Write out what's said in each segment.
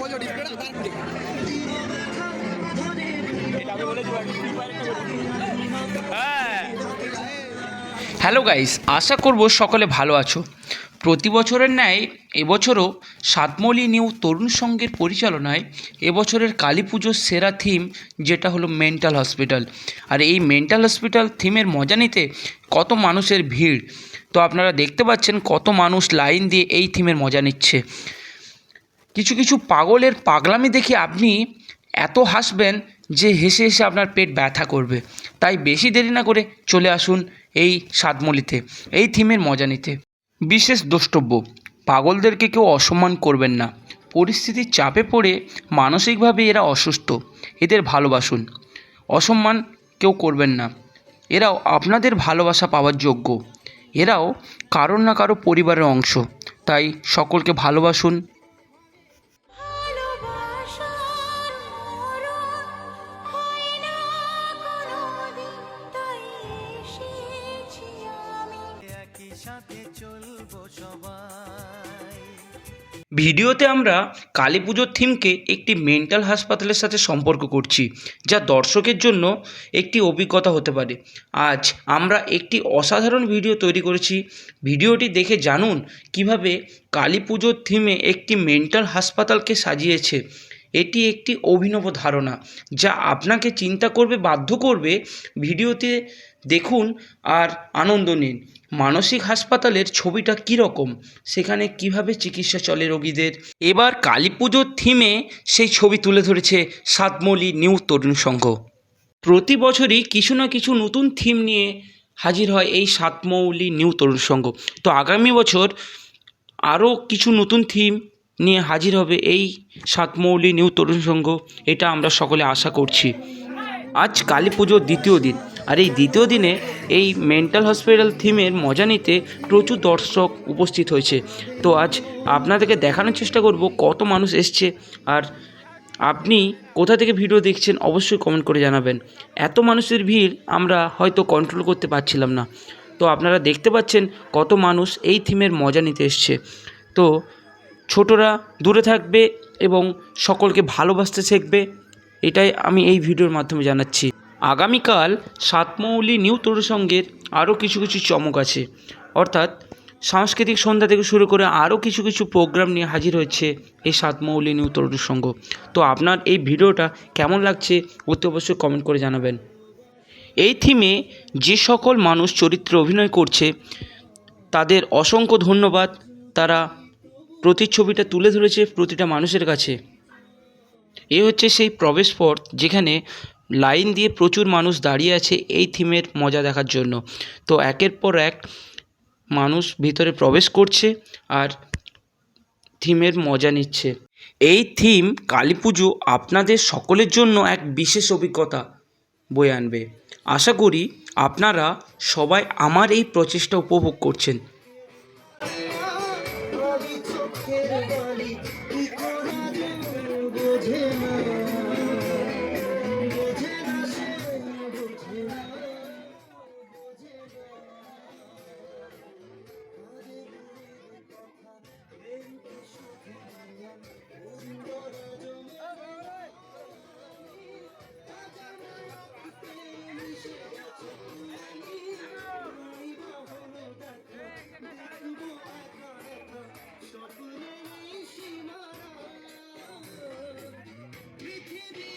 ডিসপ্লেটা hello guys আশা করব সকলে ভালো আছো। প্রতি বছরের ন্যায় এবছরও সাতমলি নিউ তরুণ সংঘের পরিচালনায় এবছরের কালী পুজোর সেরা থিম যেটা হলো মেন্টাল হসপিটাল আর এই মেন্টাল হসপিটাল থিমের মজা নিতে কত মানুষের ভিড়। তো আপনারা দেখতে পাচ্ছেন কত মানুষ লাইন দিয়ে এই থিমের মজা নিচ্ছে। কিছু কিছু পাগলের পাগলামি দেখে আপনি এত হাসবেন যে হেসে হেসে আপনার পেট ব্যথা করবে। তাই বেশি দেরি না করে চলে আসুন এই সাতমলিতে এই থিমের মজা নিতে। বিশেষ দ্রষ্টব্য, পাগলদেরকে কেউ অসম্মান করবেন না। পরিস্থিতির চাপে পড়ে মানসিকভাবে এরা অসুস্থ, এদের ভালোবাসুন। অসম্মান কেউ করবেন না। এরাও আপনাদের ভালোবাসা পাওয়ার যোগ্য। এরাও কারোর না কারও পরিবারের অংশ। তাই সকলকে ভালোবাসুন ভিডিওতে আমরা কালী পুজোর থিমকে একটি মেন্টাল হাসপাতালের সাথে সম্পর্ক করছি, যা দর্শকের জন্য একটি অভিজ্ঞতা হতে পারে। আজ আমরা একটি অসাধারণ ভিডিও তৈরি করেছি। ভিডিওটি দেখে জানুন কীভাবে কালী পুজোর থিমে একটি মেন্টাল হাসপাতালকে সাজিয়েছে। এটি একটি অভিনব ধারণা, যা আপনাকে চিন্তা করবে, বাধ্য করবে। ভিডিওতে দেখুন আর আনন্দ নিন। মানসিক হাসপাতালের ছবিটা কীরকম? সেখানে কীভাবে চিকিৎসা চলে রোগীদের? এবার কালী পুজোর থিমে সেই ছবি তুলে ধরেছে সাতমলি নিউ তরুণ সংঘ। প্রতি বছরই কিছু না কিছু নতুন থিম নিয়ে হাজির হয় এই সাতমৌলি নিউ তরুণ সংঘ। তো আগামী বছর আরও কিছু নতুন থিম নিয়ে হাজির হবে এই সাতমৌলি নিউ তরুণ সংঘ। এটা আমরা সকলে আশা করছি। আজ কালী পুজোর দ্বিতীয় দিন। আর এই দ্বিতীয় দিনে এই মেন্টাল হসপিটাল থিমের মজা নিতে প্রচুর দর্শক উপস্থিত হয়েছে। তো আজ আপনাদেরকে দেখানোর চেষ্টা করব কত মানুষ এসছে। আর আপনি কোথা থেকে ভিডিও দেখছেন অবশ্যই কমেন্ট করে জানাবেন। এত মানুষের ভিড় আমরা হয়তো কন্ট্রোল করতে পারছিলাম না। তো আপনারা দেখতে পাচ্ছেন কত মানুষ এই থিমের মজা নিতে এসছে। তো ছোটরা দূরে থাকবে এবং সকলকে ভালোবাসতে শিখবে। এটাই আমি এই ভিডিওর মাধ্যমে জানাচ্ছি। আগামীকাল সাতমৌলি নিউ তরুণ সঙ্গের আরও কিছু কিছু চমক আছে। অর্থাৎ সাংস্কৃতিক সন্ধ্যা থেকে শুরু করে আরও কিছু কিছু প্রোগ্রাম নিয়ে হাজির হয়েছে এই সাতমৌলি নিউ তরুণ সংঘ তো আপনার এই ভিডিওটা কেমন লাগছে অতি অবশ্যই কমেন্ট করে জানাবেন। এই থিমে যে সকল মানুষ চরিত্রে অভিনয় করছে, তাদের অসংখ্য ধন্যবাদ। তারা প্রতিচ্ছবিটা তুলে ধরেছে প্রতিটা মানুষের কাছে। এ হচ্ছে সেই প্রবেশ পথ যেখানে লাইন দিয়ে প্রচুর মানুষ দাঁড়িয়ে আছে এই থিমের মজা দেখার জন্য। তো একের পর এক মানুষ ভিতরে প্রবেশ করছে আর থিমের মজা নিচ্ছে। এই থিম কালী পুজো আপনাদের সকলের জন্য এক বিশেষ অভিজ্ঞতা বয়ে আনবে। আশা করি আপনারা সবাই আমার এই প্রচেষ্টা উপভোগ করছেন। এই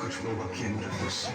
kaçırmamak yenilenmez.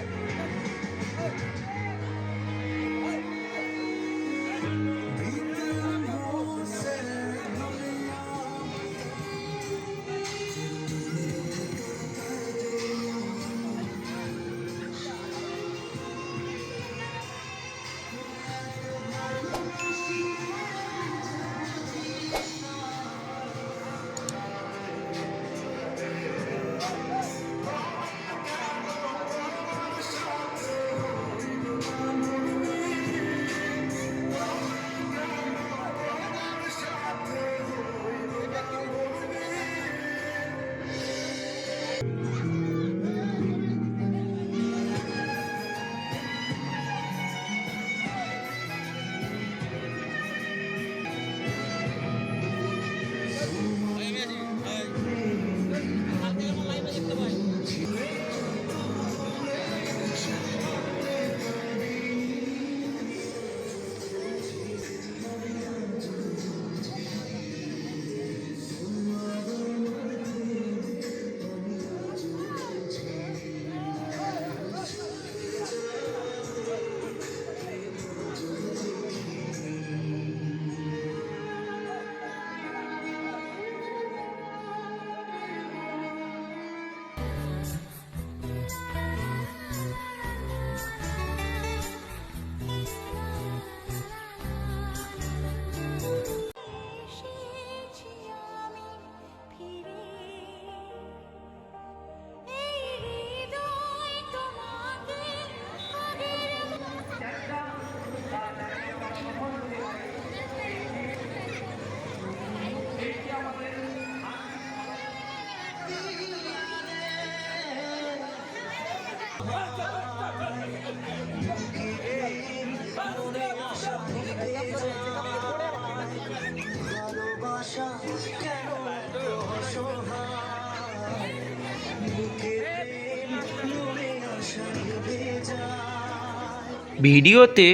ভিডিওতে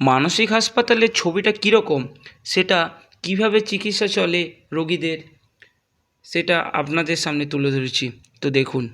মানসিক হাসপাতালের ছবিটা কীরকম, সেটা কীভাবে চিকিৎসা চলে রোগীদের, সেটা আপনাদের সামনে তুলে ধরেছি। তো দেখুন।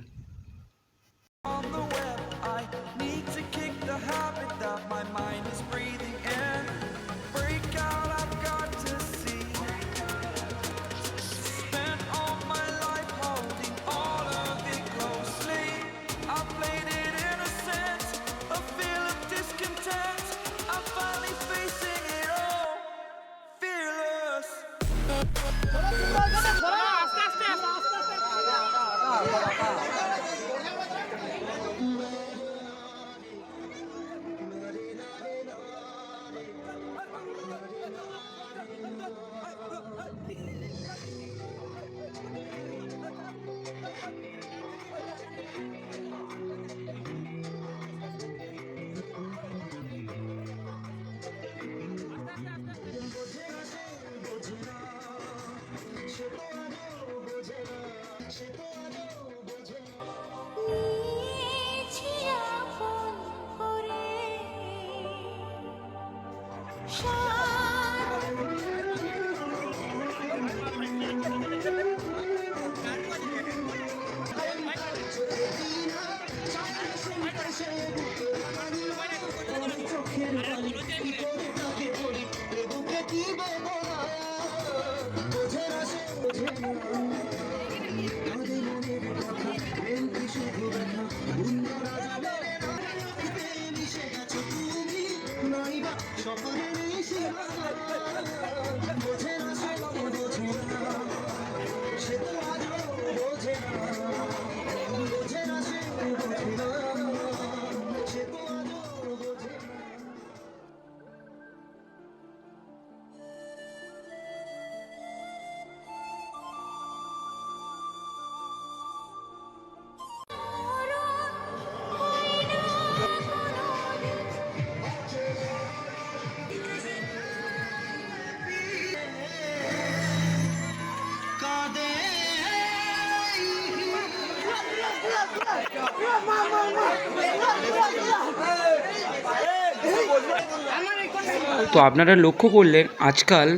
তো আপনারা লক্ষ্য করলেন, আজকাল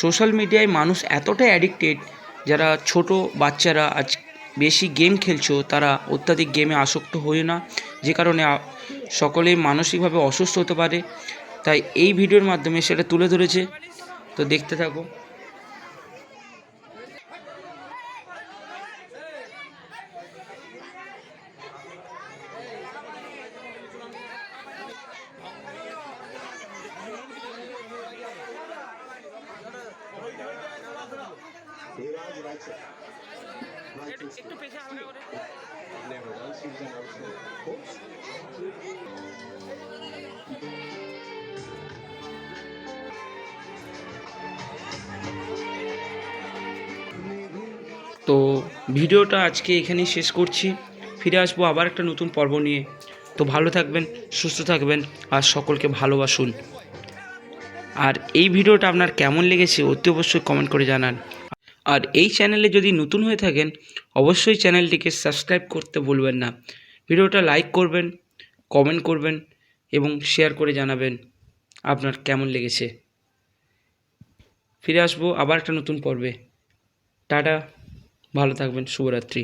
সোশ্যাল মিডিয়ায় মানুষ এতটাই অ্যাডিক্টেড যারা ছোট বাচ্চারা আজ বেশি গেম খেলছো, তারা অত্যাধিক গেমে আসক্ত হয়ে না। যে কারণে সকলে মানসিকভাবে অসুস্থ হতে পারে। তাই এই ভিডিওর মাধ্যমে সেটা তুলে ধরেছে। তো দেখতে থাকো তো ভিডিওটা আজকে এখানেই শেষ করছি। ফিরে আসব আবার একটা নতুন পর্ব নিয়ে। তো ভালো থাকবেন সুস্থ থাকবেন আর সকলকে ভালোবাসুন। আর এই ভিডিওটা আপনার কেমন লেগেছে অতি অবশ্যই কমেন্ট করে জানান। আর এই চ্যানেলে যদি নতুন হয়ে থাকেন, অবশ্যই চ্যানেলটিকে সাবস্ক্রাইব করতে ভুলবেন না। ভিডিওটা লাইক করবেন কমেন্ট করবেন এবং শেয়ার করে জানাবেন আপনার কেমন লেগেছে। ফিরে আসব আবার একটা নতুন পর্বে। টাটা, ভালো থাকবেন, শুভরাত্রি।